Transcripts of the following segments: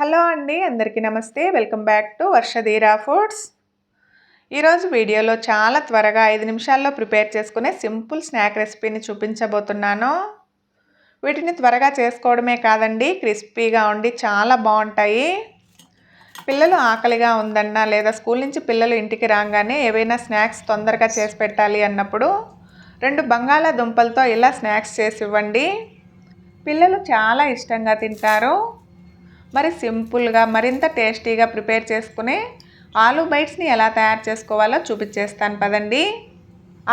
Hello అండి అందరికీ నమస్తే. Welcome back to Varshadheera foods. ఈరోజు వీడియోలో చాలా త్వరగా ఐదు నిమిషాల్లో ప్రిపేర్ చేసుకునే సింపుల్ స్నాక్ రెసిపీని చూపించబోతున్నాను. వీటిని త్వరగా చేసుకోవడమే కాదండి క్రిస్పీగా ఉండి చాలా బాగుంటాయి. పిల్లలు ఆకలిగా ఉందన్నా లేదా స్కూల్ నుంచి పిల్లలు ఇంటికి రాగానే ఏవైనా స్నాక్స్ తొందరగా చేసి పెట్టాలి అన్నప్పుడు రెండు బంగాళాదుంపలతో ఇలా స్నాక్స్ చేసి ఇవ్వండి. పిల్లలు చాలా ఇష్టంగా తింటారు. మరి సింపుల్గా మరింత టేస్టీగా ప్రిపేర్ చేసుకునే ఆలూ బైట్స్ని ఎలా తయారు చేసుకోవాలో చూపించేస్తాను పదండి.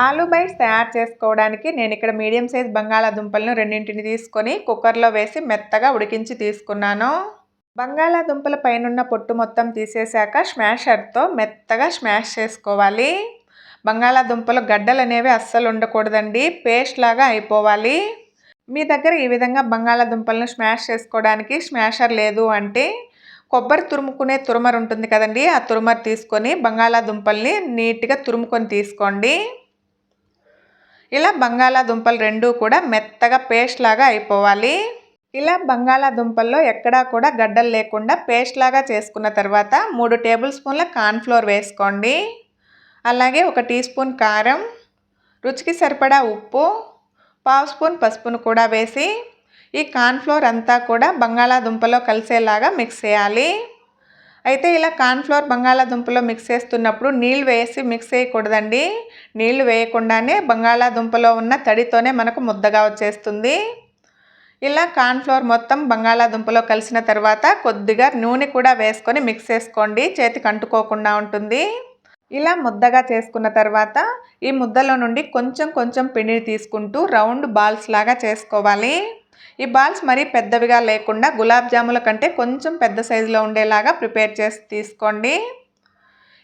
ఆలూ బైట్స్ తయారు చేసుకోవడానికి నేను ఇక్కడ మీడియం సైజ్ బంగాళాదుంపలను రెండింటిని తీసుకొని కుక్కర్లో వేసి మెత్తగా ఉడికించి తీసుకున్నాను. బంగాళాదుంపల పైనున్న పొట్టు మొత్తం తీసేశాక స్మాషర్తో మెత్తగా స్మాష్ చేసుకోవాలి. బంగాళాదుంపలు గడ్డలు అనేవి అస్సలు ఉండకూడదండి పేస్ట్ లాగా అయిపోవాలి. మీ దగ్గర ఈ విధంగా బంగాళాదుంపలను స్మాష్ చేసుకోవడానికి స్మాషర్ లేదు అంటే కొబ్బరి తురుముకునే తురుమర్ ఉంటుంది కదండి ఆ తురుమర్ తీసుకొని బంగాళాదుంపల్ని నీట్గా తురుముకొని తీసుకోండి. ఇలా బంగాళాదుంపలు రెండూ కూడా మెత్తగా పేస్ట్ లాగా అయిపోవాలి. ఇలా బంగాళాదుంపల్లో ఎక్కడా కూడా గడ్డలు లేకుండా పేస్ట్ లాగా చేసుకున్న తర్వాత మూడు టేబుల్ స్పూన్ల కార్న్ఫ్లోర్ వేసుకోండి. అలాగే ఒక టీ స్పూన్ కారం రుచికి సరిపడా ఉప్పు పావు స్పూన్ పసుపును కూడా వేసి ఈ కార్న్ఫ్లోర్ అంతా కూడా బంగాళాదుంపలో కలిసేలాగా మిక్స్ చేయాలి. అయితే ఇలా కార్న్ఫ్లోర్ బంగాళాదుంపలో మిక్స్ చేస్తున్నప్పుడు నీళ్ళు వేసి మిక్స్ చేయకూడదండి. నీళ్ళు వేయకుండానే బంగాళాదుంపలో ఉన్న తడితోనే మనకు ముద్దగా వచ్చేస్తుంది. ఇలా కార్న్ఫ్లోర్ మొత్తం బంగాళాదుంపలో కలిసిన తర్వాత కొద్దిగా నూనె కూడా వేసుకొని మిక్స్ చేసుకోండి. చేతికి అంటుకోకుండా ఉంటుంది. ఇలా ముద్దగా చేసుకున్న తర్వాత ఈ ముద్దలో నుండి కొంచెం కొంచెం పిండిని తీసుకుంటూ రౌండ్ బాల్స్ లాగా చేసుకోవాలి. ఈ బాల్స్ మరీ పెద్దవిగా లేకుండా గులాబ్ జాముల కంటే కొంచెం పెద్ద సైజులో ఉండేలాగా ప్రిపేర్ చేసి తీసుకోండి.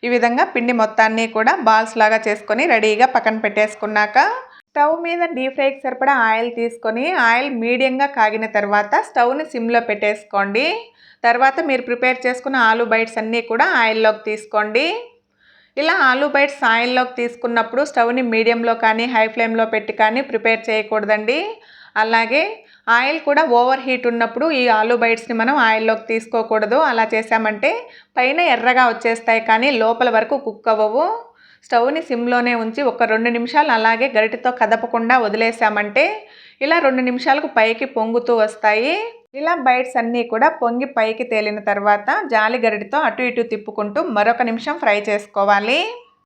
ఈ విధంగా పిండి మొత్తాన్ని కూడా బాల్స్ లాగా చేసుకొని రెడీగా పక్కన పెట్టేసుకున్నాక స్టవ్ మీద డీప్ ఫ్రైకి సరిపడా ఆయిల్ తీసుకొని ఆయిల్ మీడియంగా కాగిన తర్వాత స్టవ్ని సిమ్లో పెట్టేసుకోండి. తర్వాత మీరు ప్రిపేర్ చేసుకున్న ఆలు బైట్స్ అన్నీ కూడా ఆయిల్లోకి తీసుకోండి. ఇలా ఆలూ బైట్స్ ఆయిల్లోకి తీసుకున్నప్పుడు స్టవ్ని మీడియంలో కానీ హై ఫ్లేమ్లో పెట్టి కానీ ప్రిపేర్ చేయకూడదండి. అలాగే ఆయిల్ కూడా ఓవర్ హీట్ ఉన్నప్పుడు ఈ ఆలూ బైట్స్ని మనం ఆయిల్లోకి తీసుకోకూడదు. అలా చేసామంటే పైన ఎర్రగా వచ్చేస్తాయి కానీ లోపల వరకు కుక్ అవ్వవు. స్టవ్ని సిమ్లోనే ఉంచి ఒక రెండు నిమిషాలు అలాగే గరిటతో కదపకుండా వదిలేసామంటే ఇలా రెండు నిమిషాలకు పైకి పొంగుతూ వస్తాయి. ఇలా బైట్స్ అన్నీ కూడా పొంగి పైకి తేలిన తర్వాత జాలి గరిటితో అటు ఇటు తిప్పుకుంటూ మరొక నిమిషం ఫ్రై చేసుకోవాలి.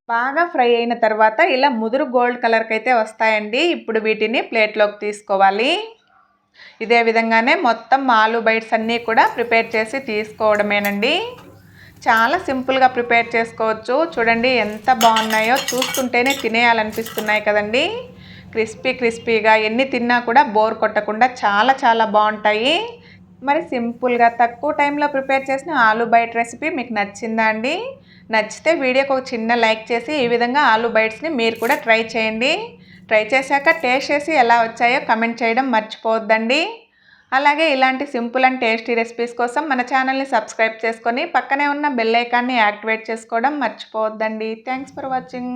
బాగా ఫ్రై అయిన తర్వాత ఇలా ముదురు గోల్డ్ కలర్కి అయితే వస్తాయండి. ఇప్పుడు వీటిని ప్లేట్లోకి తీసుకోవాలి. ఇదే విధంగానే మొత్తం ఆలు బైట్స్ అన్నీ కూడా ప్రిపేర్ చేసి తీసుకోవడమేనండి. చాలా సింపుల్గా ప్రిపేర్ చేసుకోవచ్చు. చూడండి ఎంత బాగున్నాయో చూస్తుంటేనే తినేయాలనిపిస్తున్నాయి కదండీ. క్రిస్పీ క్రిస్పీగా ఎన్ని తిన్నా కూడా బోర్ కొట్టకుండా చాలా చాలా బాగుంటాయి. మరి సింపుల్గా తక్కువ టైంలో ప్రిపేర్ చేసిన ఆలూ బైట్ రెసిపీ మీకు నచ్చిందా అండి? నచ్చితే వీడియోకి ఒక చిన్న లైక్ చేసి ఈ విధంగా ఆలూ బైట్స్ని మీరు కూడా ట్రై చేయండి. ట్రై చేశాక టేస్ట్ చేసి ఎలా వచ్చాయో కమెంట్ చేయడం మర్చిపోవద్దండి. అలాగే ఇలాంటి సింపుల్ అండ్ టేస్టీ రెసిపీస్ కోసం మన ఛానల్ని సబ్స్క్రైబ్ చేసుకొని పక్కనే ఉన్న బెల్ ఐకాన్ని యాక్టివేట్ చేసుకోవడం మర్చిపోవద్దండి. Thanks for watching.